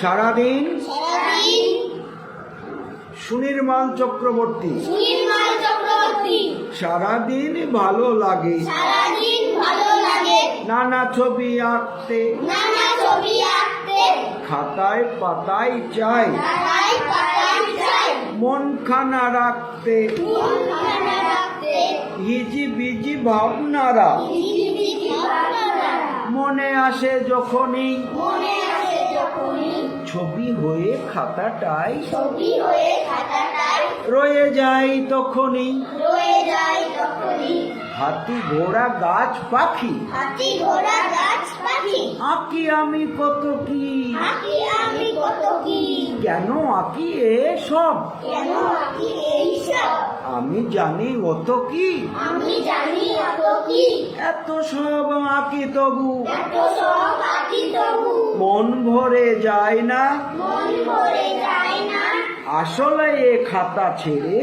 সারাদিন সুনির্মল চক্রবর্তী। সারাদিন ভালো লাগে। সারাদিন ভালো লাগে। নানা ছবি আঁকতে। নানা ছবি আঁকতে। খাতায় পাতায় চাই। মন খানা রাখতে। হিজি বিজি ভাবনারা। মনে আসে যখনই। ছবি হয়ে খাতাটাই ছবি হয়ে খাতাটায় রয়ে যায় তখনই। রয়ে যায় তখনই। হাতি ঘোড়া গাছ পাখি। হাতি ঘোড়া গাছ পাখি। আঁকি আমি কত কি? আঁকি আমি কত কি? কেন আঁকি এসব কেন আঁকি এইসব আমি জানি অত কি। আমি জানি অত কি। এত সব আঁকি তবু। এত সব আঁকি তবু। মন ভরে যায় না। আসলে এ খাতা ছেড়ে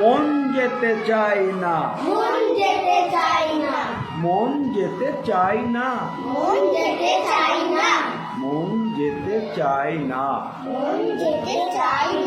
মন যেতে চায় না। মন যেতে চাই না। মন যেতে চায় না। মন যেতে চাই না। মন যেতে চায় না। মন যেতে চাই না